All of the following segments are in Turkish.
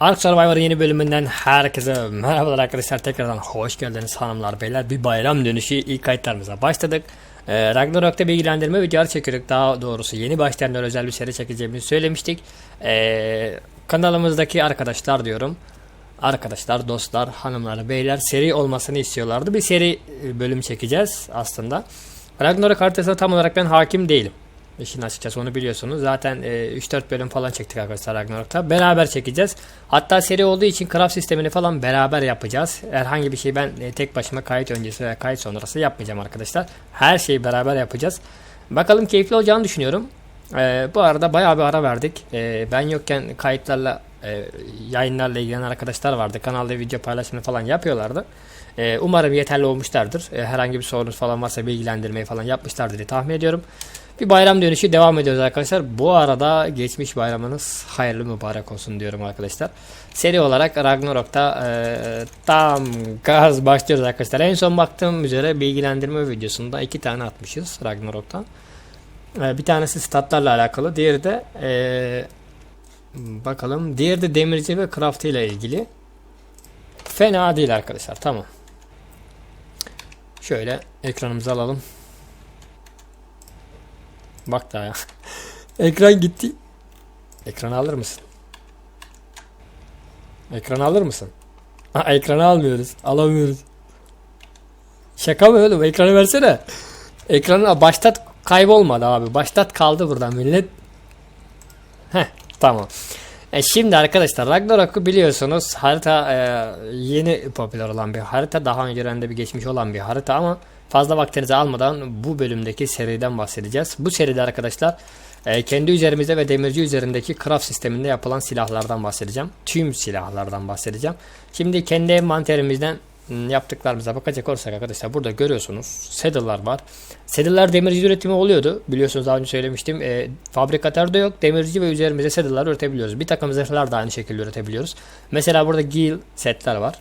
Ark Survivor'ın yeni bölümünden herkese merhabalar arkadaşlar. Tekrardan hoş geldiniz hanımlar beyler. Bir bayram dönüşü ilk kayıtlarımıza başladık. Ee, Ragnarok'ta bilgilendirme videoları çekiyorduk daha doğrusu yeni başlayanlar özel bir seri çekeceğimizi söylemiştik. Ee, kanalımızdaki arkadaşlar diyorum. Arkadaşlar dostlar hanımlar beyler seri olmasını istiyorlardı. Bir seri e, bölüm çekeceğiz aslında. Ragnarok haritasına tam olarak ben hakim değilim İşin açıkçası onu biliyorsunuz. Zaten e, 3-4 bölüm falan çektik arkadaşlar Ragnarok'ta. Beraber çekeceğiz. Hatta seri olduğu için craft sistemini falan beraber yapacağız. Herhangi bir şey ben e, tek başıma kayıt öncesi veya kayıt sonrası yapmayacağım arkadaşlar. Her şeyi beraber yapacağız. Bakalım keyifli olacağını düşünüyorum. E, bu arada bayağı bir ara verdik. E, ben yokken kayıtlarla e, yayınlarla ilgilenen arkadaşlar vardı. Kanalda video paylaşımını falan yapıyorlardı. E, umarım yeterli olmuşlardır. E, herhangi bir sorunuz falan varsa bilgilendirmeyi falan yapmışlardır diye tahmin ediyorum. Bir bayram dönüşü devam ediyoruz arkadaşlar. Bu arada geçmiş bayramınız hayırlı mübarek olsun diyorum arkadaşlar. Seri olarak Ragnarok'ta e, tam gaz başlıyoruz arkadaşlar. En son baktığım üzere bilgilendirme videosunda iki tane atmışız Ragnarok'tan. E, bir tanesi statlarla alakalı. Diğeri de e, bakalım. Diğeri de demirci ve craft ile ilgili. Fena değil arkadaşlar. Tamam. Şöyle ekranımızı alalım. Bak daha ya. Ekran gitti. Ekranı alır mısın? Ekranı alır mısın? Ha, ekranı almıyoruz. Alamıyoruz. Şaka mı oğlum? Ekranı versene. Ekranı baştat kaybolmadı abi. Baştat kaldı buradan millet. Heh tamam. E şimdi arkadaşlar Ragnarok'u biliyorsunuz harita e, yeni popüler olan bir harita. Daha önceden de bir geçmiş olan bir harita ama fazla vaktinizi almadan bu bölümdeki seriden bahsedeceğiz. Bu seride arkadaşlar e, kendi üzerimizde ve demirci üzerindeki craft sisteminde yapılan silahlardan bahsedeceğim. Tüm silahlardan bahsedeceğim. Şimdi kendi envanterimizden m, yaptıklarımıza bakacak olursak arkadaşlar burada görüyorsunuz saddle'lar var. Saddle'lar demirci üretimi oluyordu. Biliyorsunuz daha önce söylemiştim. E, fabrikatörde yok. Demirci ve üzerimize saddle'lar üretebiliyoruz. Bir takım zırhlar da aynı şekilde üretebiliyoruz. Mesela burada gil setler var.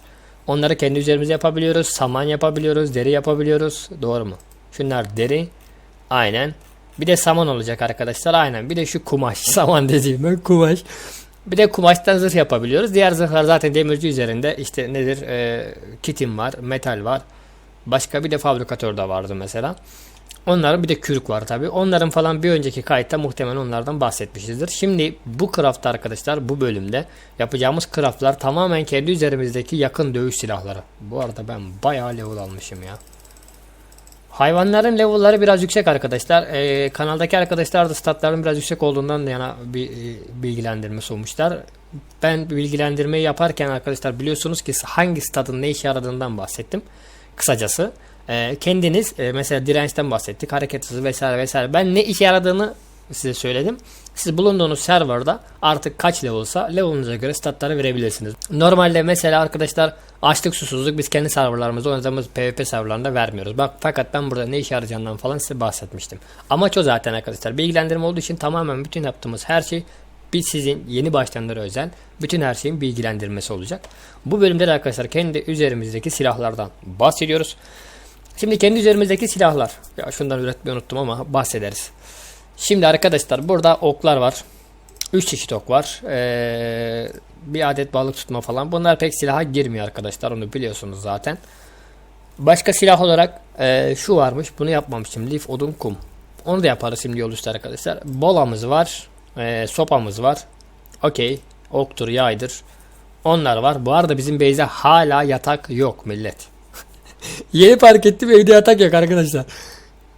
Onları kendi üzerimize yapabiliyoruz. Saman yapabiliyoruz. Deri yapabiliyoruz. Doğru mu? Şunlar deri. Aynen. Bir de saman olacak arkadaşlar. Aynen. Bir de şu kumaş. Saman dediğim ben kumaş. Bir de kumaştan zırh yapabiliyoruz. Diğer zırhlar zaten demirci üzerinde. İşte nedir? Ee, kitim var. Metal var. Başka bir de fabrikatör de vardı mesela. Onların bir de kürk var tabi. Onların falan bir önceki kayıtta muhtemelen onlardan bahsetmişizdir. Şimdi bu craft arkadaşlar bu bölümde yapacağımız craftlar tamamen kendi üzerimizdeki yakın dövüş silahları. Bu arada ben bayağı level almışım ya. Hayvanların level'ları biraz yüksek arkadaşlar. Ee, kanaldaki arkadaşlar da statların biraz yüksek olduğundan yana bir e, bilgilendirme sunmuşlar. Ben bilgilendirmeyi yaparken arkadaşlar biliyorsunuz ki hangi statın ne işe yaradığından bahsettim. Kısacası. Ee, kendiniz e, mesela dirençten bahsettik. Hareket hızı vesaire vesaire. Ben ne işe yaradığını size söyledim. Siz bulunduğunuz serverda artık kaç levelsa level'ınıza göre statları verebilirsiniz. Normalde mesela arkadaşlar açlık susuzluk biz kendi serverlarımızda oynadığımız PvP serverlarında vermiyoruz. Bak fakat ben burada ne işe yarayacağından falan size bahsetmiştim. Amaç o zaten arkadaşlar. Bilgilendirme olduğu için tamamen bütün yaptığımız her şey biz sizin yeni başlayanlara özel bütün her şeyin bilgilendirmesi olacak. Bu bölümde de arkadaşlar kendi üzerimizdeki silahlardan bahsediyoruz. Şimdi kendi üzerimizdeki silahlar. Ya şundan üretmeyi unuttum ama bahsederiz. Şimdi arkadaşlar burada oklar var. 3 çeşit ok var. Ee, bir adet balık tutma falan. Bunlar pek silaha girmiyor arkadaşlar. Onu biliyorsunuz zaten. Başka silah olarak e, şu varmış. Bunu yapmamışım. Lif, odun, kum. Onu da yaparız şimdi yol arkadaşlar. Bolamız var. E, sopamız var. Okey. Oktur, yaydır. Onlar var. Bu arada bizim base'de hala yatak yok millet. Yeni fark ettim evde yatak yok arkadaşlar.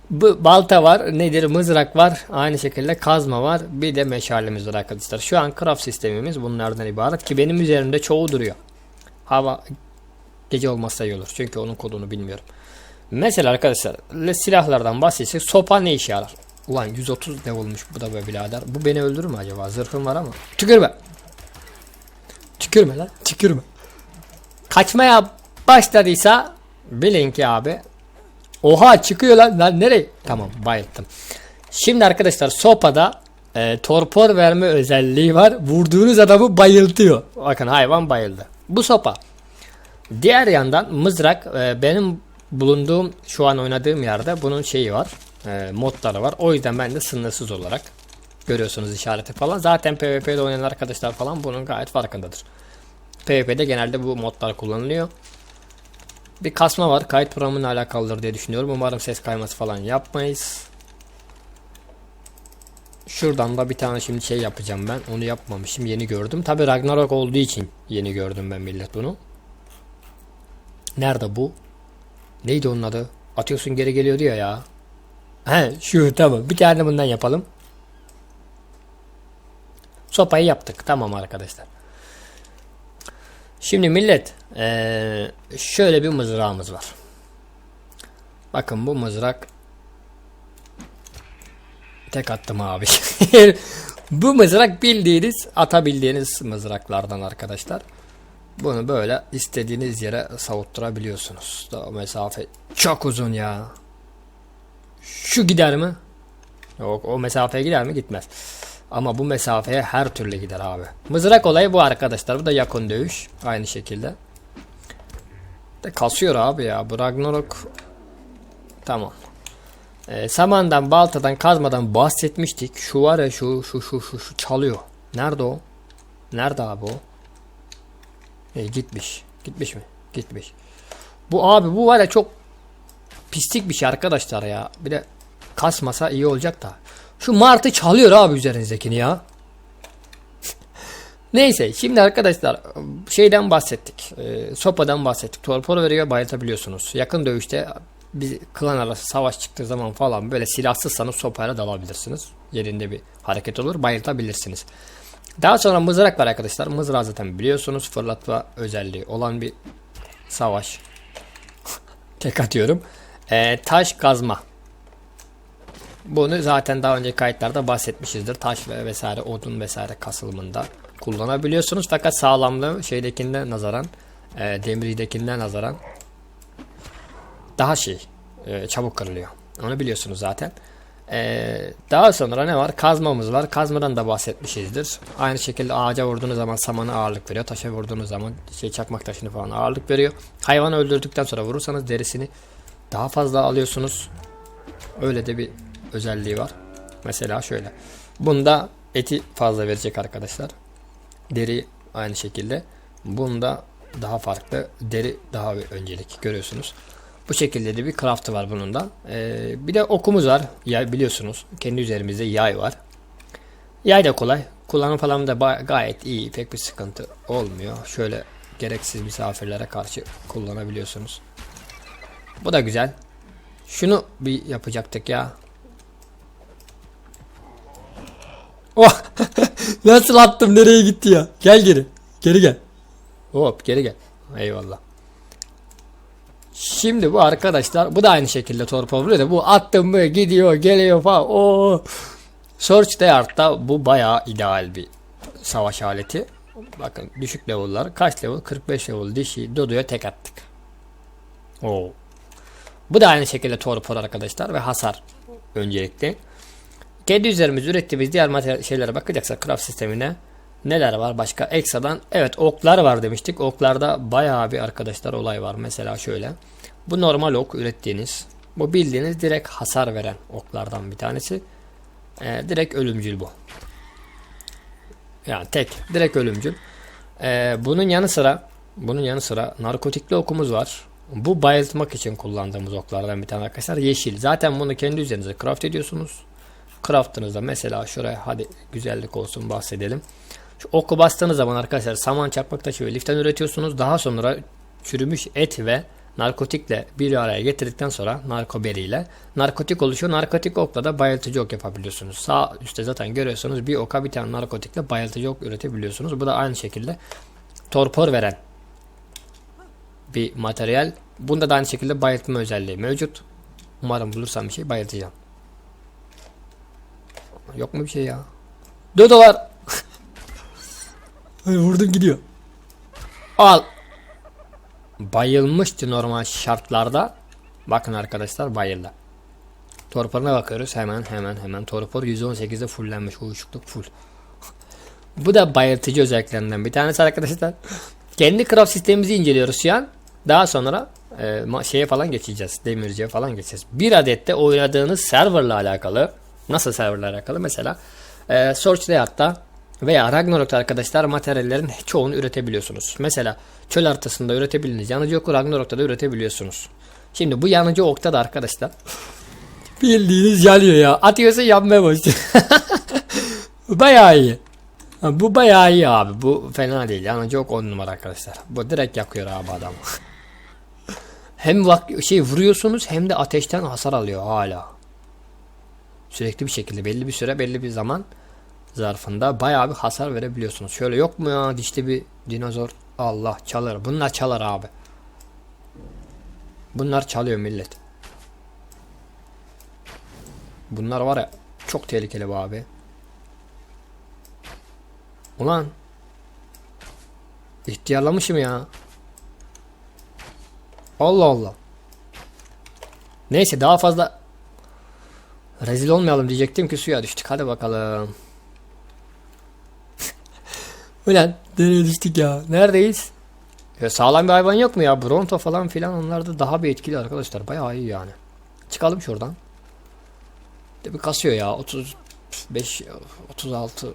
Bu balta var. Nedir? Mızrak var. Aynı şekilde kazma var. Bir de meşalemiz var arkadaşlar. Şu an craft sistemimiz bunlardan ibaret ki benim üzerimde çoğu duruyor. Hava gece olmazsa iyi olur. Çünkü onun kodunu bilmiyorum. Mesela arkadaşlar silahlardan bahsetsek sopa ne işe yarar? Ulan 130 ne olmuş bu da be birader. Bu beni öldürür mü acaba? Zırhım var ama. Tükürme. Tükürme lan. Tükürme. Kaçmaya başladıysa bilin ki abi Oha çıkıyor lan. Lan nereye? Tamam bayılttım. Şimdi arkadaşlar sopada e, torpor verme özelliği var. Vurduğunuz adamı bayıltıyor. Bakın hayvan bayıldı. Bu sopa. Diğer yandan mızrak e, benim bulunduğum şu an oynadığım yerde bunun şeyi var. E, modları var. O yüzden ben de sınırsız olarak görüyorsunuz işareti falan. Zaten PvP'de oynayan arkadaşlar falan bunun gayet farkındadır. PvP'de genelde bu modlar kullanılıyor. Bir kasma var. Kayıt programıyla alakalıdır diye düşünüyorum. Umarım ses kayması falan yapmayız. Şuradan da bir tane şimdi şey yapacağım ben. Onu yapmamışım. Yeni gördüm. Tabi Ragnarok olduğu için yeni gördüm ben millet bunu. Nerede bu? Neydi onun adı? Atıyorsun geri geliyor diyor ya. He şu tamam. Bir tane bundan yapalım. Sopayı yaptık. Tamam arkadaşlar. Şimdi millet eee, şöyle bir mızrağımız var. Bakın bu mızrak tek attım abi. bu mızrak bildiğiniz atabildiğiniz mızraklardan arkadaşlar. Bunu böyle istediğiniz yere savutturabiliyorsunuz. Da mesafe çok uzun ya. Şu gider mi? Yok o mesafeye gider mi? Gitmez. Ama bu mesafeye her türlü gider abi. Mızrak olayı bu arkadaşlar. Bu da yakın dövüş. Aynı şekilde. De kasıyor abi ya. Bu Ragnarok tamam. Ee, samandan, baltadan, kazmadan bahsetmiştik. Şu var ya şu şu şu şu, şu çalıyor. Nerede o? Nerede abi o? E, gitmiş. Gitmiş mi? Gitmiş. Bu abi bu var ya çok pislik bir şey arkadaşlar ya. Bir de kasmasa iyi olacak da. Şu martı çalıyor abi üzerinizdekini ya. Neyse şimdi arkadaşlar şeyden bahsettik. E, sopadan bahsettik. Torpor veriyor bayıltabiliyorsunuz. Yakın dövüşte bir klan arası savaş çıktığı zaman falan böyle silahsızsanız sopayla dalabilirsiniz. Yerinde bir hareket olur bayıltabilirsiniz. Daha sonra mızrak var arkadaşlar. Mızrağı zaten biliyorsunuz fırlatma özelliği olan bir savaş. Tek atıyorum. Ee, taş kazma. Bunu zaten daha önce kayıtlarda bahsetmişizdir. Taş ve vesaire odun vesaire kasılımında kullanabiliyorsunuz. Fakat sağlamlığı şeydekinden nazaran e, demirdekinden nazaran daha şey e, çabuk kırılıyor. Onu biliyorsunuz zaten. Ee, daha sonra ne var? Kazmamız var. Kazmadan da bahsetmişizdir. Aynı şekilde ağaca vurduğunuz zaman samanı ağırlık veriyor. Taşa vurduğunuz zaman şey çakmak taşını falan ağırlık veriyor. Hayvanı öldürdükten sonra vurursanız derisini daha fazla alıyorsunuz. Öyle de bir özelliği var. Mesela şöyle. Bunda eti fazla verecek arkadaşlar. Deri aynı şekilde. Bunda daha farklı. Deri daha bir öncelik görüyorsunuz. Bu şekilde de bir craft'ı var bunun da. Ee, bir de okumuz var. Yay biliyorsunuz. Kendi üzerimizde yay var. Yay da kolay. Kullanım falan da gayet iyi. Pek bir sıkıntı olmuyor. Şöyle gereksiz misafirlere karşı kullanabiliyorsunuz. Bu da güzel. Şunu bir yapacaktık ya. Oh! Nasıl attım nereye gitti ya? Gel geri. Geri gel. Hop geri gel. Eyvallah. Şimdi bu arkadaşlar bu da aynı şekilde torpil vuruyor da bu attım mı gidiyor geliyor falan. O Search Dayart'ta bu bayağı ideal bir savaş aleti. Bakın düşük level'lar kaç level? 45 level dişi Dodo'ya tek attık. Oo. Bu da aynı şekilde torpil arkadaşlar ve hasar öncelikli. Kendi üzerimiz ürettiğimiz diğer materyal şeylere bakacaksak craft sistemine neler var? Başka ekstradan evet oklar var demiştik. Oklarda bayağı bir arkadaşlar olay var. Mesela şöyle bu normal ok ürettiğiniz bu bildiğiniz direkt hasar veren oklardan bir tanesi. Ee, direkt ölümcül bu. Yani tek direkt ölümcül. Ee, bunun yanı sıra bunun yanı sıra narkotikli okumuz var. Bu bayıltmak için kullandığımız oklardan bir tane arkadaşlar. Yeşil. Zaten bunu kendi üzerinize craft ediyorsunuz craftınızda mesela şuraya hadi güzellik olsun bahsedelim şu oku bastığınız zaman arkadaşlar saman çakmak taşı ve liften üretiyorsunuz. Daha sonra çürümüş et ve narkotikle bir araya getirdikten sonra narkoberiyle narkotik oluşuyor. Narkotik okla da bayıltıcı ok yapabiliyorsunuz. Sağ üstte zaten görüyorsunuz bir oka bir tane narkotikle bayıltıcı ok üretebiliyorsunuz. Bu da aynı şekilde torpor veren bir materyal. Bunda da aynı şekilde bayıltma özelliği mevcut. Umarım bulursam bir şey bayıltacağım. Yok mu bir şey ya? Dodo var. Ay, vurdum gidiyor. Al. Bayılmıştı normal şartlarda. Bakın arkadaşlar bayıldı. Torporuna bakıyoruz hemen hemen hemen. Torpor 118'de fullenmiş. Uyuşukluk full. Bu da bayıltıcı özelliklerinden bir tanesi arkadaşlar. Kendi craft sistemimizi inceliyoruz şu an. Daha sonra e, şeye falan geçeceğiz. Demirciye falan geçeceğiz. Bir adette oynadığınız serverla alakalı. Nasıl serverla alakalı? Mesela e, Search Veya Ragnarok'ta arkadaşlar materyallerin çoğunu üretebiliyorsunuz. Mesela çöl haritasında üretebildiğiniz yanıcı oku Ragnarok'ta da üretebiliyorsunuz. Şimdi bu yanıcı okta da arkadaşlar bildiğiniz yanıyor ya. Atıyorsa yanmaya başlıyor. bayağı iyi. Bu bayağı iyi abi. Bu fena değil. Yanıcı ok 10 numara arkadaşlar. Bu direkt yakıyor abi adamı. hem şey vuruyorsunuz hem de ateşten hasar alıyor hala. Sürekli bir şekilde belli bir süre belli bir zaman zarfında bayağı bir hasar verebiliyorsunuz. Şöyle yok mu ya dişli bir dinozor? Allah çalar. Bunlar çalar abi. Bunlar çalıyor millet. Bunlar var ya çok tehlikeli bu abi. Ulan. İhtiyarlamışım ya. Allah Allah. Neyse daha fazla rezil olmayalım diyecektim ki suya düştük. Hadi bakalım. Ulan nereye düştük ya? Neredeyiz? Ya sağlam bir hayvan yok mu ya? Bronto falan filan onlar da daha bir etkili arkadaşlar. Bayağı iyi yani. Çıkalım şuradan. De bir kasıyor ya. 35 36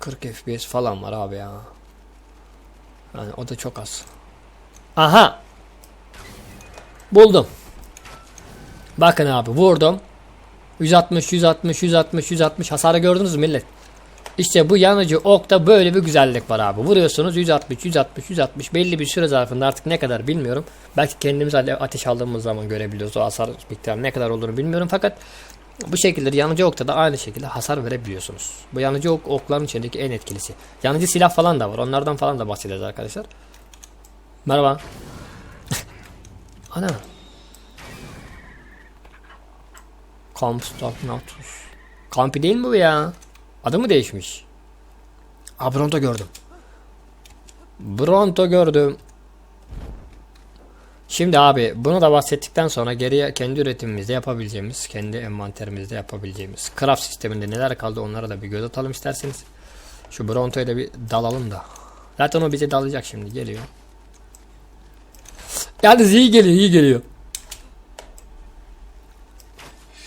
40 FPS falan var abi ya. Yani o da çok az. Aha. Buldum. Bakın abi vurdum. 160 160 160 160 hasarı gördünüz mü millet? İşte bu yanıcı okta böyle bir güzellik var abi. Vuruyorsunuz 160 160 160 belli bir süre zarfında artık ne kadar bilmiyorum. Belki kendimiz ateş aldığımız zaman görebiliyoruz o hasar miktarı ne kadar olduğunu bilmiyorum fakat bu şekilde yanıcı okta da aynı şekilde hasar verebiliyorsunuz. Bu yanıcı ok okların içindeki en etkilisi. Yanıcı silah falan da var. Onlardan falan da bahsedeceğiz arkadaşlar. Merhaba. Ana. Camp Stagnatus. Kampi değil mi bu ya? Adı mı değişmiş? Aa Bronto gördüm. Bronto gördüm. Şimdi abi bunu da bahsettikten sonra geriye kendi üretimimizde yapabileceğimiz, kendi envanterimizde yapabileceğimiz craft sisteminde neler kaldı onlara da bir göz atalım isterseniz. Şu Bronto'ya da bir dalalım da. Zaten o bize dalacak şimdi geliyor. Yalnız iyi geliyor iyi geliyor.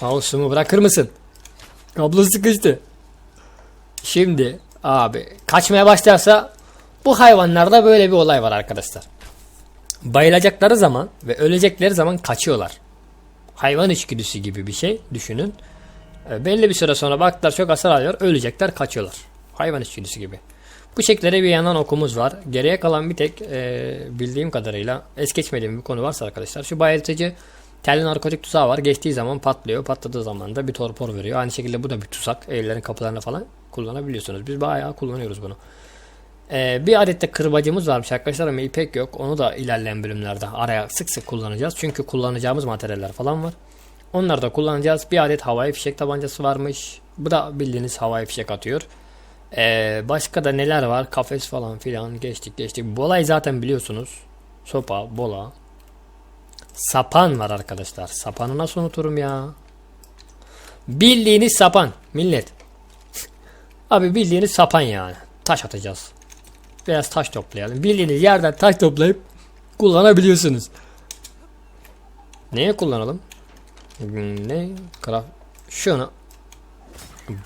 Mouse'umu bırakır mısın? Kablo sıkıştı. Şimdi abi kaçmaya başlarsa bu hayvanlarda böyle bir olay var arkadaşlar. Bayılacakları zaman ve ölecekleri zaman kaçıyorlar. Hayvan içgüdüsü gibi bir şey düşünün. E, belli bir süre sonra baktılar çok hasar alıyor ölecekler kaçıyorlar. Hayvan içgüdüsü gibi. Bu şekilde bir yandan okumuz var. Geriye kalan bir tek e, bildiğim kadarıyla es geçmediğim bir konu varsa arkadaşlar. Şu bayıltıcı telli narkotik tuzağı var. Geçtiği zaman patlıyor. Patladığı zaman da bir torpor veriyor. Aynı şekilde bu da bir tuzak. Evlerin kapılarına falan kullanabiliyorsunuz. Biz bayağı kullanıyoruz bunu. Ee, bir adet de kırbacımız varmış arkadaşlar ama ipek yok. Onu da ilerleyen bölümlerde araya sık sık kullanacağız. Çünkü kullanacağımız materyaller falan var. Onları da kullanacağız. Bir adet havai fişek tabancası varmış. Bu da bildiğiniz havai fişek atıyor. Ee, başka da neler var? Kafes falan filan geçtik geçtik. Bolayı zaten biliyorsunuz. Sopa, bola. Sapan var arkadaşlar. Sapanı nasıl unuturum ya? Bildiğiniz sapan millet. Abi bildiğiniz sapan yani. Taş atacağız. Biraz taş toplayalım. Bildiğiniz yerden taş toplayıp kullanabiliyorsunuz. Neye kullanalım? Ne? Şunu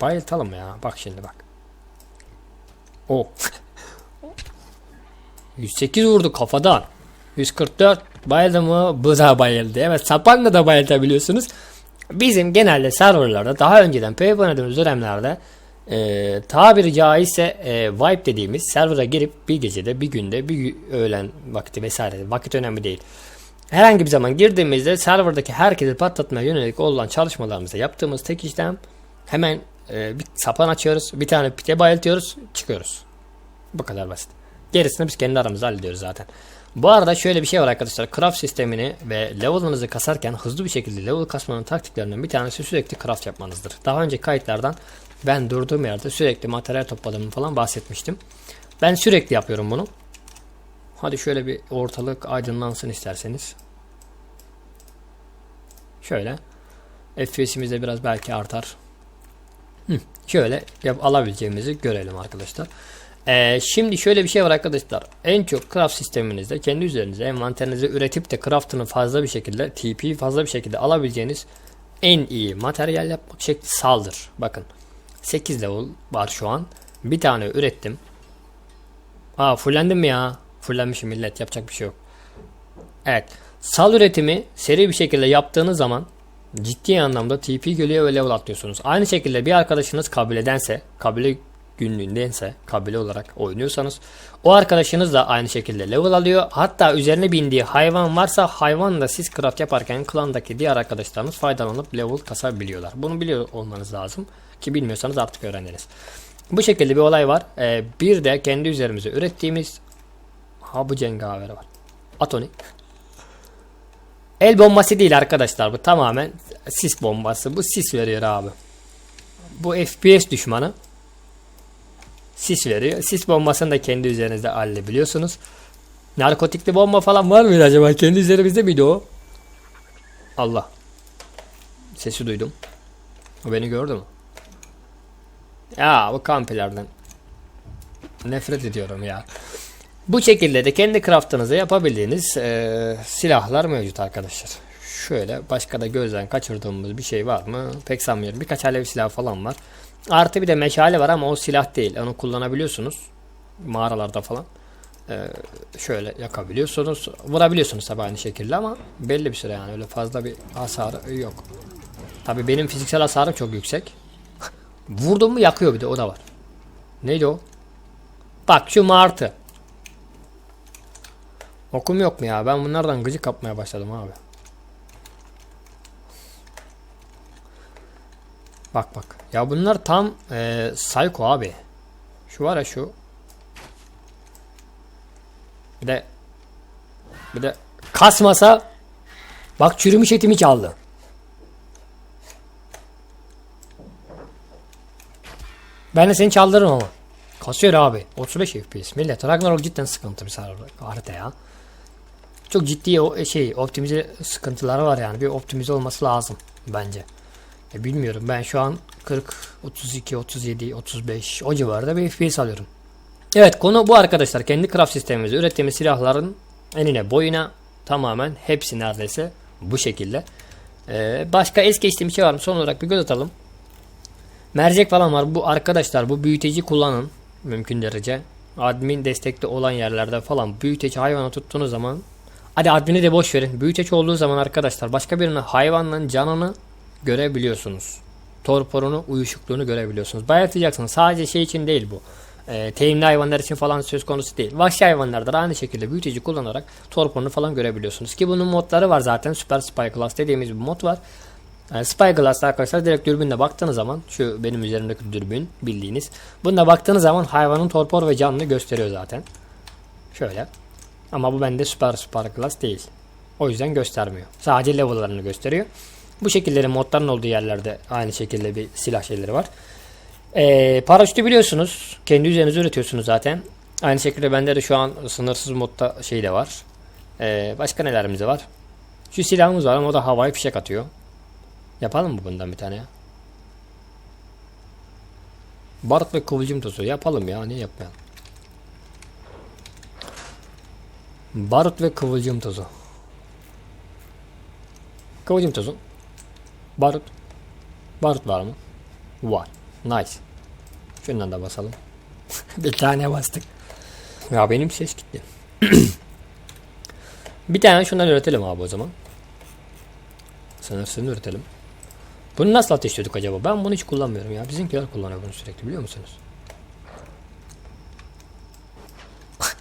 bayıltalım ya. Bak şimdi bak. O. 108 vurdu kafadan. 144 bayıldı mı? Bu da bayıldı. Evet sapanla da bayıltabiliyorsunuz. Bizim genelde serverlarda daha önceden PvP oynadığımız dönemlerde e, tabiri caizse e, wipe dediğimiz server'a girip bir gecede bir günde bir öğlen vakti vesaire vakit önemli değil. Herhangi bir zaman girdiğimizde serverdaki herkesi patlatmaya yönelik olan çalışmalarımızda yaptığımız tek işlem hemen e, bir sapan açıyoruz. Bir tane pite bayıltıyoruz. Çıkıyoruz. Bu kadar basit. Gerisini biz kendi aramızda hallediyoruz zaten. Bu arada şöyle bir şey var arkadaşlar. Craft sistemini ve level'ınızı kasarken hızlı bir şekilde level kasmanın taktiklerinden bir tanesi sürekli craft yapmanızdır. Daha önce kayıtlardan ben durduğum yerde sürekli materyal topladığımı falan bahsetmiştim. Ben sürekli yapıyorum bunu. Hadi şöyle bir ortalık aydınlansın isterseniz. Şöyle. FPS'imiz de biraz belki artar. Hı, şöyle yap, alabileceğimizi görelim arkadaşlar. Ee, şimdi şöyle bir şey var arkadaşlar. En çok craft sisteminizde kendi üzerinize envanterinize üretip de craftını fazla bir şekilde TP fazla bir şekilde alabileceğiniz en iyi materyal yapmak şekli saldır. Bakın 8 level var şu an. Bir tane ürettim. Aa fullendim ya? Fullenmişim millet yapacak bir şey yok. Evet. Sal üretimi seri bir şekilde yaptığınız zaman ciddi anlamda TP geliyor ve level atlıyorsunuz. Aynı şekilde bir arkadaşınız kabiledense, kabile günlüğündense, kabile olarak oynuyorsanız o arkadaşınız da aynı şekilde level alıyor. Hatta üzerine bindiği hayvan varsa hayvan da siz craft yaparken klandaki diğer arkadaşlarınız faydalanıp level kasabiliyorlar. Bunu biliyor olmanız lazım ki bilmiyorsanız artık öğrendiniz. Bu şekilde bir olay var. Ee, bir de kendi üzerimize ürettiğimiz ha bu cengaver var. Atoni. El bombası değil arkadaşlar bu tamamen sis bombası. Bu sis veriyor abi. Bu FPS düşmanı. Sis veriyor. Sis bombasını da kendi üzerinizde halledebiliyorsunuz. Narkotikli bomba falan var mıydı acaba? Kendi üzerimizde miydi o? Allah. Sesi duydum. O beni gördü mü? Ya bu kampilerden. Nefret ediyorum ya. Bu şekilde de kendi craftınızı yapabildiğiniz eee, silahlar mevcut arkadaşlar. Şöyle başka da gözden kaçırdığımız bir şey var mı? Pek sanmıyorum. Birkaç alev silahı falan var. Artı bir de meşale var ama o silah değil. Onu kullanabiliyorsunuz. Mağaralarda falan. Eee, şöyle yakabiliyorsunuz. Vurabiliyorsunuz tabi aynı şekilde ama belli bir süre yani. Öyle fazla bir hasarı yok. Tabi benim fiziksel hasarım çok yüksek. Vurdum mu yakıyor bir de o da var. Neydi o? Bak şu martı. Okum yok mu ya? Ben bunlardan gıcık kapmaya başladım abi. Bak bak. Ya bunlar tam e, psycho abi. Şu var ya şu. Bir de bir de kasmasa bak çürümüş etimi çaldı. Ben de seni çaldırırım ama. Kasıyor abi. 35 FPS. Millet Ragnarok cidden sıkıntı bir harita ya. Çok ciddi o şey optimize sıkıntıları var yani. Bir optimize olması lazım bence. E, bilmiyorum ben şu an 40, 32, 37, 35 o civarda bir FPS alıyorum. Evet konu bu arkadaşlar. Kendi craft sistemimizde ürettiğimiz silahların enine boyuna tamamen hepsi neredeyse bu şekilde. Ee, başka es geçtiğim şey var mı? Son olarak bir göz atalım. Mercek falan var. Bu arkadaşlar bu büyüteci kullanın mümkün derece. Admin destekli olan yerlerde falan büyüteci hayvanı tuttuğunuz zaman hadi admini de boş verin. Büyüteç olduğu zaman arkadaşlar başka birinin hayvanın canını görebiliyorsunuz. Torporunu, uyuşukluğunu görebiliyorsunuz. Bayatacaksınız. Sadece şey için değil bu. E, teğimli hayvanlar için falan söz konusu değil. Vahşi hayvanlarda da aynı şekilde büyüteci kullanarak torporunu falan görebiliyorsunuz. Ki bunun modları var zaten. Super Spy Class dediğimiz bir mod var. Yani Spyglass'ta arkadaşlar direkt dürbünle baktığınız zaman şu benim üzerimdeki dürbün bildiğiniz. Bunda baktığınız zaman hayvanın torpor ve canını gösteriyor zaten. Şöyle. Ama bu bende Super Spyglass değil. O yüzden göstermiyor. Sadece level'larını gösteriyor. Bu şekilde modların olduğu yerlerde aynı şekilde bir silah şeyleri var. Ee, paraşütü biliyorsunuz. Kendi üzerinize üretiyorsunuz zaten. Aynı şekilde bende de şu an sınırsız modda şey de var. Ee, başka nelerimiz var? Şu silahımız var ama o da havai fişek atıyor. Yapalım mı bundan bir tane ya? Barut ve kıvılcım tozu yapalım ya niye yapmayalım? Barut ve kıvılcım tozu. Kıvılcım tozu. Barut. Barut var mı? Var. Nice. Şundan da basalım. bir tane bastık. Ya benim ses gitti. bir tane şundan üretelim abi o zaman. Sınırsını üretelim. Bunu nasıl ateşliyorduk acaba? Ben bunu hiç kullanmıyorum ya. Bizimkiler kullanıyor bunu sürekli biliyor musunuz?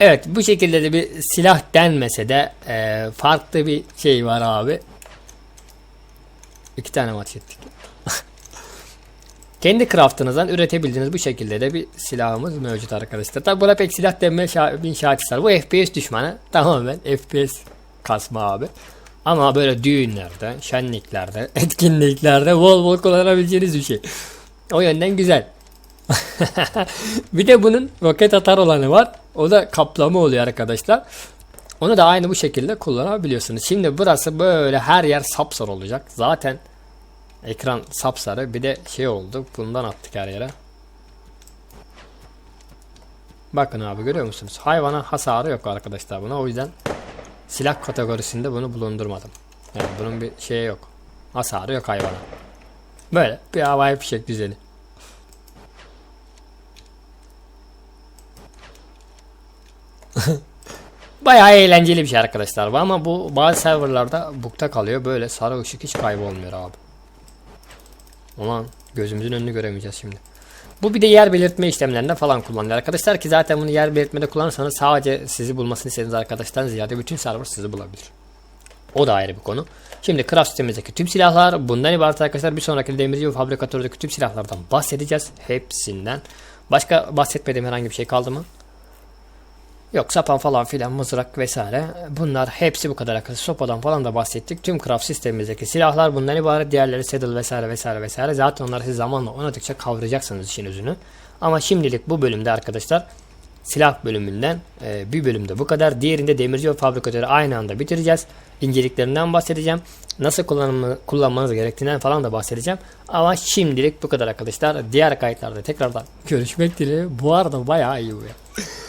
evet bu şekilde de bir silah denmese de e, farklı bir şey var abi. İki tane maç ettik. Kendi craftınızdan üretebildiğiniz bu şekilde de bir silahımız mevcut arkadaşlar. Tabi buna pek silah denme şa- bin şahitler. Bu FPS düşmanı tamamen FPS kasma abi. Ama böyle düğünlerde, şenliklerde, etkinliklerde bol bol kullanabileceğiniz bir şey. O yönden güzel. bir de bunun roket atar olanı var. O da kaplama oluyor arkadaşlar. Onu da aynı bu şekilde kullanabiliyorsunuz. Şimdi burası böyle her yer sapsarı olacak. Zaten ekran sapsarı. Bir de şey oldu. Bundan attık her yere. Bakın abi görüyor musunuz? Hayvana hasarı yok arkadaşlar buna. O yüzden silah kategorisinde bunu bulundurmadım. Yani bunun bir şeyi yok. Hasarı yok hayvana. Böyle bir havai fişek düzeni. Heh. Bayağı eğlenceli bir şey arkadaşlar bu ama bu bazı serverlarda bukta kalıyor. Böyle sarı ışık hiç kaybolmuyor abi. Ulan gözümüzün önünü göremeyeceğiz şimdi. Bu bir de yer belirtme işlemlerinde falan kullanılıyor arkadaşlar ki zaten bunu yer belirtmede kullanırsanız sadece sizi bulmasını istediğiniz arkadaştan ziyade bütün server sizi bulabilir. O da ayrı bir konu. Şimdi craft sistemimizdeki tüm silahlar bundan ibaret arkadaşlar. Bir sonraki demirci ve fabrikatördeki tüm silahlardan bahsedeceğiz. Hepsinden. Başka bahsetmediğim herhangi bir şey kaldı mı? Yok sapan falan filan mızrak vesaire. Bunlar hepsi bu kadar arkadaşlar. Sopadan falan da bahsettik. Tüm craft sistemimizdeki silahlar bundan ibaret. Diğerleri saddle vesaire vesaire vesaire. Zaten onları siz zamanla oynadıkça kavrayacaksınız işin özünü. Ama şimdilik bu bölümde arkadaşlar silah bölümünden e, bir bölümde bu kadar. Diğerinde demirci ve fabrikatörü aynı anda bitireceğiz. İnceliklerinden bahsedeceğim. Nasıl kullanımı, kullanmanız gerektiğinden falan da bahsedeceğim. Ama şimdilik bu kadar arkadaşlar. Diğer kayıtlarda tekrardan görüşmek dileğiyle. Bu arada bayağı iyi bu ya.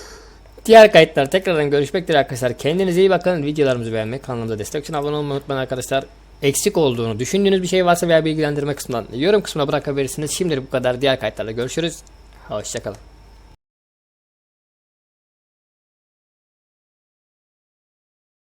Diğer kayıtlar tekrardan görüşmek dileğiyle arkadaşlar. Kendinize iyi bakın. Videolarımızı beğenmek, kanalımıza destek için abone olmayı unutmayın arkadaşlar. Eksik olduğunu düşündüğünüz bir şey varsa veya bilgilendirme kısmından yorum kısmına bırakabilirsiniz. Şimdilik bu kadar. Diğer kayıtlarda görüşürüz. Hoşçakalın.